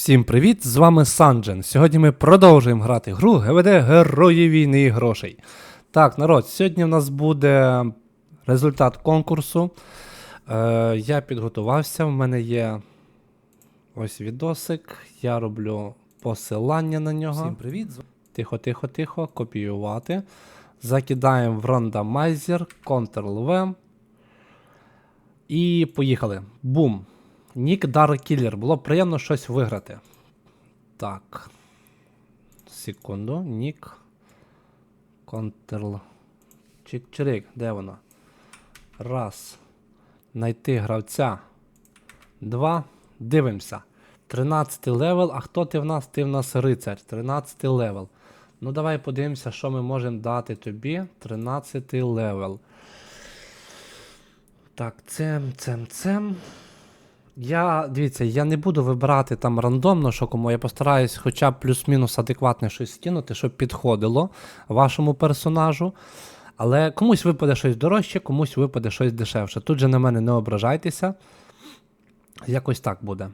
Всім привіт! З вами Санджен. Сьогодні ми продовжуємо грати гру ГВД Герої війни і грошей. Так, народ, сьогодні в нас буде результат конкурсу. Е, я підготувався, в мене є ось відосик. Я роблю посилання на нього. Всім привіт! Тихо, тихо, тихо, копіювати. Закидаємо в рандомайзер, Ctrl-V. І поїхали. Бум. Нік Дар Кіллер. Було б приємно щось виграти. Так. Секунду. Нік. Ctrl. Чик-чирик. Де воно? Раз. Найти гравця. Два. Дивимося. 13 левел. А хто ти в нас? Ти в нас рицар. 13 левел. Ну, давай подивимося, що ми можемо дати тобі. 13 левел. Так, цем, цем, цем. Я, дивіться, я не буду вибирати там рандомно, що кому. Я постараюсь хоча б плюс-мінус адекватне щось скинути, щоб підходило вашому персонажу. Але комусь випаде щось дорожче, комусь випаде щось дешевше. Тут же на мене не ображайтеся. Якось так буде.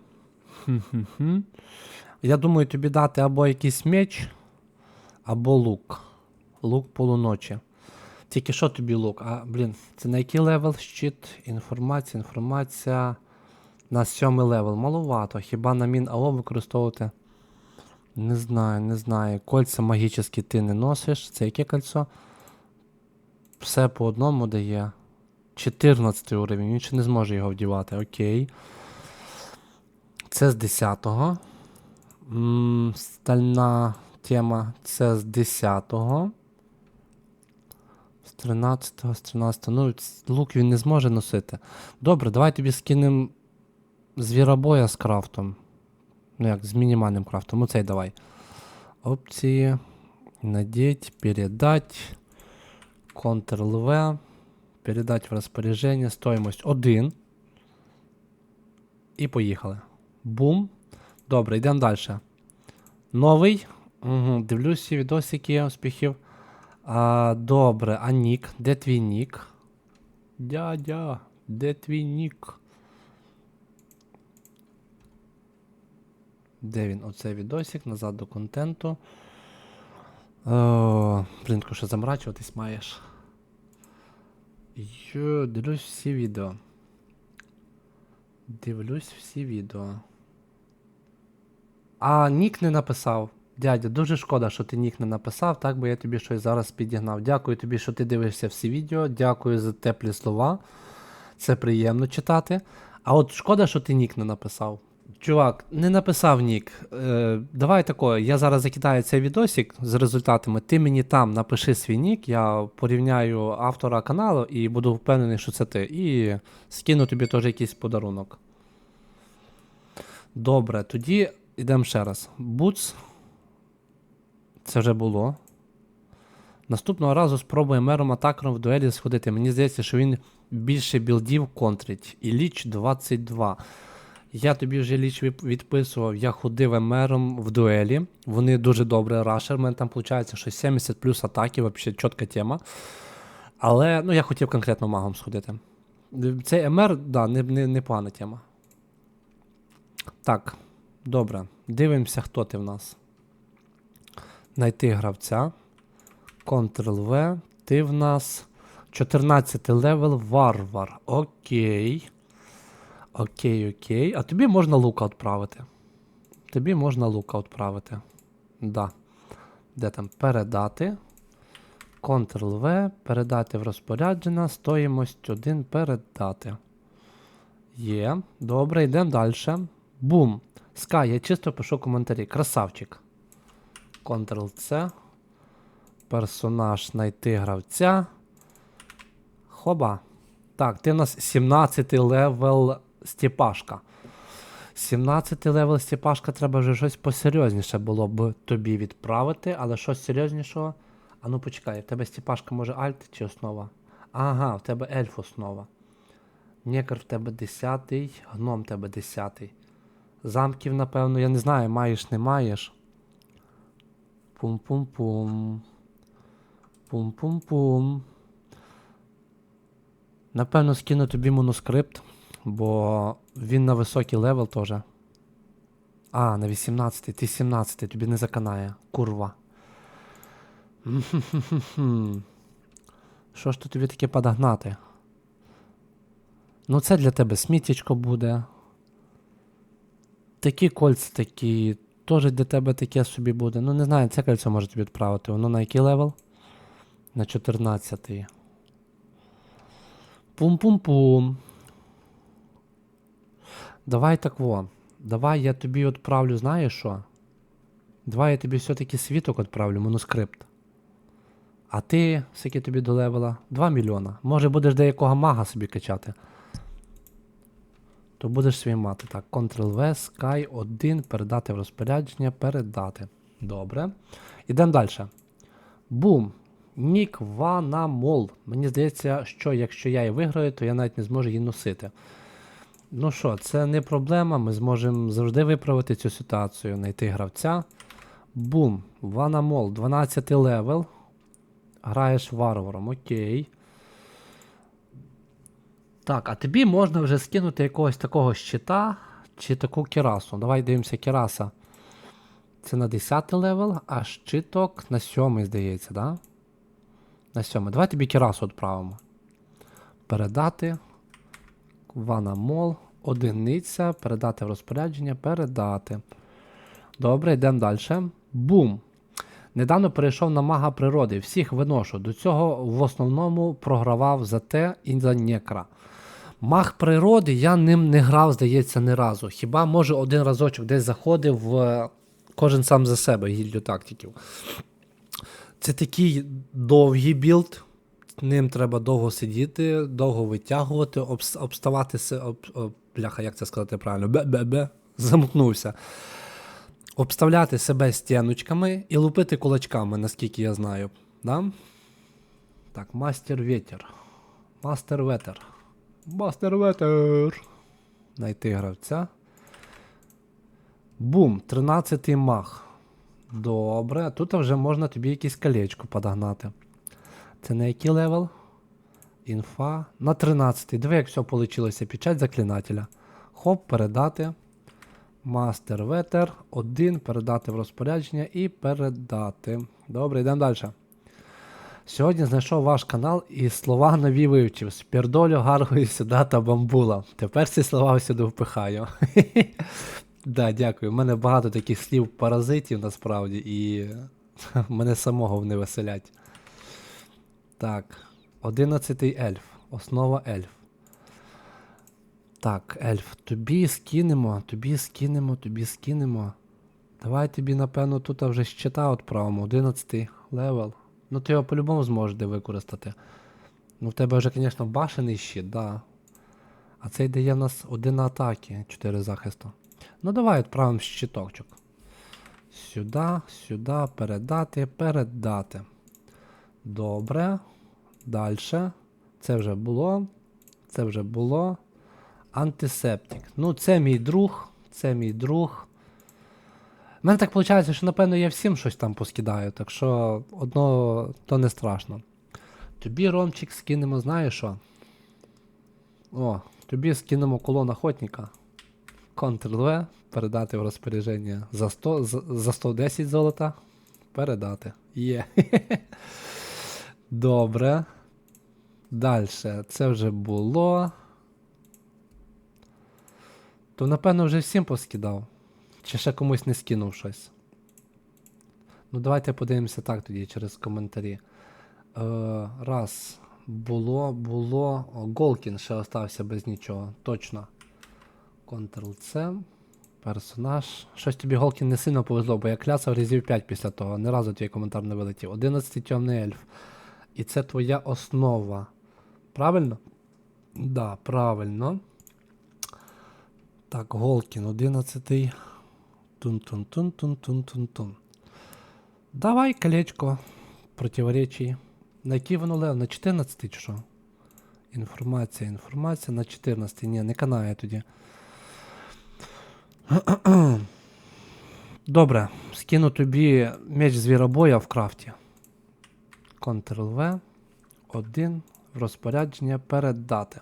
Я думаю, тобі дати або якийсь меч, або лук. Лук полуночі. Тільки що тобі лук? А, блін, це на який левел щит? Інформація, інформація. На сьомий левел. Маловато. Хіба на мін АО використовувати? Не знаю, не знаю. Кольця магічні ти не носиш. Це яке кольцо? Все по одному дає. 14 уровень. Він ще не зможе його вдівати. Окей. Це з 10-го. Стальна тема. Це з 10-го. З 13-го, з 13-го. Ну, лук він не зможе носити. Добре, давай тобі скинемо звіробоя з крафтом. Ну як, з мінімальним крафтом. Оцей давай. Опції. Надеть, передать. Ctrl-V. Передать в розпорядження. Стоїмость 1. І поїхали. Бум. Добре, йдемо далі. Новий. Угу, дивлюсь відосики успіхів. А, добре, а нік? Де твій нік? Дядя, де твій нік? Де він? Оцей відосик, назад до контенту. О, блін, що замрачуватись маєш. Йо, дивлюсь всі відео. Дивлюсь всі відео. А нік не написав. Дядя, дуже шкода, що ти нік не написав, так би я тобі щось зараз підігнав. Дякую тобі, що ти дивишся всі відео. Дякую за теплі слова. Це приємно читати. А от шкода, що ти нік не написав. Чувак, не написав нік. Е, давай тако, я зараз закидаю цей відосик з результатами. Ти мені там напиши свій нік, я порівняю автора каналу і буду впевнений, що це ти. І скину тобі теж якийсь подарунок. Добре, тоді йдемо ще раз. Буц. Це вже було. Наступного разу спробує мером атакером в дуелі сходити. Мені здається, що він більше білдів контрить. І ліч 22. Я тобі вже ліч відписував, я ходив мером в дуелі. Вони дуже добре рашер. У мене там виходить, що 70 плюс атаків, взагалі чітка тема. Але ну, я хотів конкретно магом сходити. Цей МР, да, не, не, непогана тема. Так, добре. Дивимося, хто ти в нас. Найти гравця. Ctrl-V. Ти в нас 14 левел варвар. Окей. Окей, окей. А тобі можна лука відправити. Тобі можна лука відправити. Да. Де там? Передати. Ctrl-V. Передати в розпорядження. Стоїмость 1 передати. Є. Добре, йдемо далі. Бум. Скай, я чисто пишу коментарі. Красавчик. Ctrl-C. Персонаж знайти гравця. Хоба. Так, ти в нас 17 левел Степашка. 17 левел Степашка треба вже щось посерйозніше було б тобі відправити, але щось серйознішого. А ну почекай, в тебе Степашка може альт чи основа? Ага, в тебе ельф основа. Некер в тебе 10, гном в тебе 10. Замків, напевно, я не знаю, маєш, не маєш. Пум-пум-пум. Пум-пум-пум. Напевно, скину тобі манускрипт, бо він на високий левел теж. А, на 18, ти 17, тобі не заканає. Курва. Що ж тут тобі таке подогнати? Ну, це для тебе сміттячко буде. Такі кольця такі. Теж для тебе таке собі буде. Ну, не знаю, це кольцо може тобі відправити. Воно на який левел? На 14. Пум-пум-пум. Давай так во. Давай я тобі відправлю, знаєш що? Давай я тобі все-таки світок відправлю, манускрипт. А ти, скільки тобі до левела? 2 мільйона. Може будеш деякого мага собі качати. То будеш свій мати. Так, Ctrl-V, Sky 1, передати в розпорядження, передати. Добре. Ідемо далі. Бум. Нік Ванамол. Мені здається, що якщо я її виграю, то я навіть не зможу її носити. Ну що, це не проблема, ми зможемо завжди виправити цю ситуацію, знайти гравця. Бум. Ванамол, 12 левел. Граєш варваром, окей. Так, а тобі можна вже скинути якогось такого щита чи таку керасу. Давай дивимося кераса. Це на 10 левел, а щиток на 7, здається, да? На 7. Давай тобі керасу відправимо. Передати. Ванамол. Одиниця. Передати в розпорядження. Передати. Добре, йдемо далі. Бум. Недавно перейшов на мага природи. Всіх виношу. До цього в основному програвав за те і за некра. Маг природи я ним не грав, здається, ні разу. Хіба може один разочок десь заходив в кожен сам за себе гільдію тактиків. Це такий довгий білд. Ним треба довго сидіти, довго витягувати, обс- обставати об, об, бляха, як це сказати правильно? Бе-бе-бе. Замкнувся. Обставляти себе стіночками і лупити кулачками, наскільки я знаю. Да? Так, мастер ветер. Мастер ветер. Мастер ветер. Найти гравця. Бум, 13 мах. Добре, тут вже можна тобі якесь колечко подогнати. Це на який левел? Інфа. На 13. Диви, як все вийшло. Печать заклинателя. Хоп, передати. Мастер ветер. Один. Передати в розпорядження і передати. Добре, йдемо далі. Сьогодні знайшов ваш канал і слова нові вивчив. Спірдолю, гаргою, сюда та бамбула. Тепер ці слова сюди впихаю. Да, дякую. У мене багато таких слів паразитів насправді, і мене самого вони веселять. Так, 11 ельф. Основа ельф. Так, ельф, тобі скинемо, тобі скинемо, тобі скинемо. Давай тобі, напевно, тут вже щита відправимо. 11 левел. Ну ти його по-любому зможеш де використати. Ну в тебе вже, звісно, башений щит, да. А цей дає в нас один на атаки, 4 захисту. Ну давай відправимо щиточок. Сюди, сюди, передати, передати. Добре. Далі. Це вже було. Це вже було. Антисептик. Ну, це мій друг. Це мій друг. У мене так виходить, що, напевно, я всім щось там поскидаю, так що одно то не страшно. Тобі, Ромчик, скинемо, знаєш що? О, тобі скинемо колон охотника. Ctrl-V, передати в розпорядження за 100, за, за 110 золота. Передати. Є. Добре. Далі. Це вже було. То, напевно, вже всім поскидав. Чи ще комусь не скинув щось. Ну, давайте подивимося так тоді через коментарі. Е, раз. Було, було. О, Голкін ще остався без нічого. Точно. Ctrl-C. Персонаж. Щось тобі Голкін не сильно повезло, бо я клясав разів 5 після того. Ні разу твій коментар не вилетів. 11 темний ельф. І це твоя основа. Правильно? Да, правильно. Так, Голкін, 11. Тун-тун-тун-тун-тун-тун-тун. Давай колечко противоречий. На який воно лев? На 14 чи що? Інформація, інформація на 14. Ні, не канає тоді. Добре, скину тобі меч звіробоя в крафті. Ctrl-V. 1. Розпорядження передати.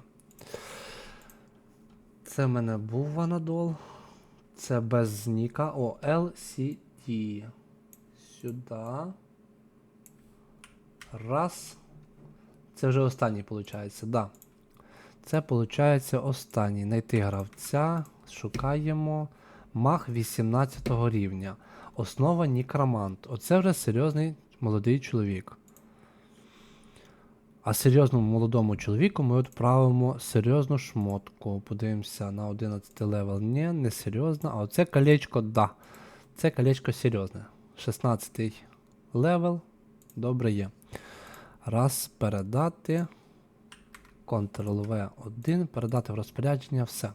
Це в мене був ванадол. Це без ніка. О, LCD. Сюди. Раз. Це вже останній, виходить, да. Це виходить останній. Найти гравця. Шукаємо. Мах 18 рівня. Основа Нікромант. Оце вже серйозний молодий чоловік. А серйозному молодому чоловіку ми відправимо серйозну шмотку. Подивимося на 11 левел. Ні, не серйозно. А оце колечко, да. Це колечко серйозне. 16 левел. Добре є. Раз, передати. Ctrl-V1, передати в розпорядження, все.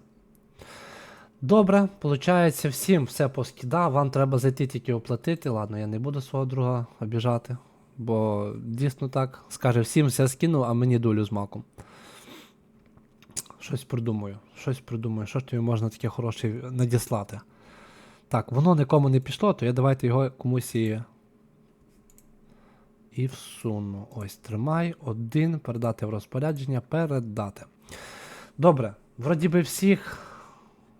Добре, виходить, всім все поскидав. Вам треба зайти тільки оплатити. Ладно, я не буду свого друга обіжати. Бо дійсно так. Скаже, всім все скинув, а мені долю з маком. Щось придумаю. Щось придумаю. Що ж тобі можна таке хороше надіслати? Так, воно нікому не пішло, то я давайте його комусь і. І всуну. Ось, тримай. Один. Передати в розпорядження. Передати. Добре. Вроді би всіх,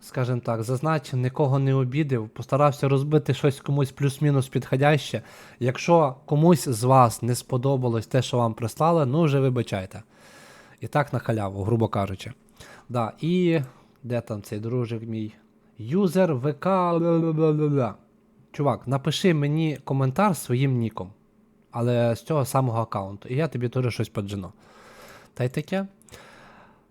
скажімо так, зазначив, нікого не обідив. Постарався розбити щось комусь плюс-мінус підходяще. Якщо комусь з вас не сподобалось те, що вам прислали, ну вже вибачайте. І так на халяву, грубо кажучи. Да, і де там цей дружик мій? Юзер ВК. Чувак, напиши мені коментар своїм ніком. Але з цього самого аккаунту. І я тобі теж щось поджину. Та й таке.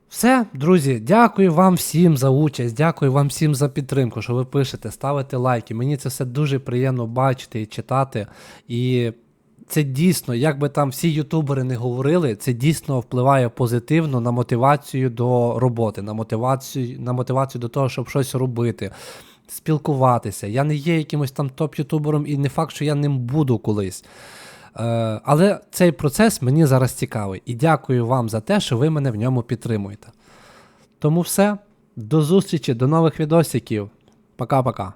Все, друзі, дякую вам всім за участь, дякую вам всім за підтримку, що ви пишете, ставите лайки. Мені це все дуже приємно бачити і читати. І це дійсно, як би там всі ютубери не говорили, це дійсно впливає позитивно на мотивацію до роботи, на мотивацію, на мотивацію до того, щоб щось робити, спілкуватися. Я не є якимось там топ-ютубером, і не факт, що я ним буду колись. Е, але цей процес мені зараз цікавий. І дякую вам за те, що ви мене в ньому підтримуєте. Тому все. До зустрічі, до нових відосиків. Пока-пока.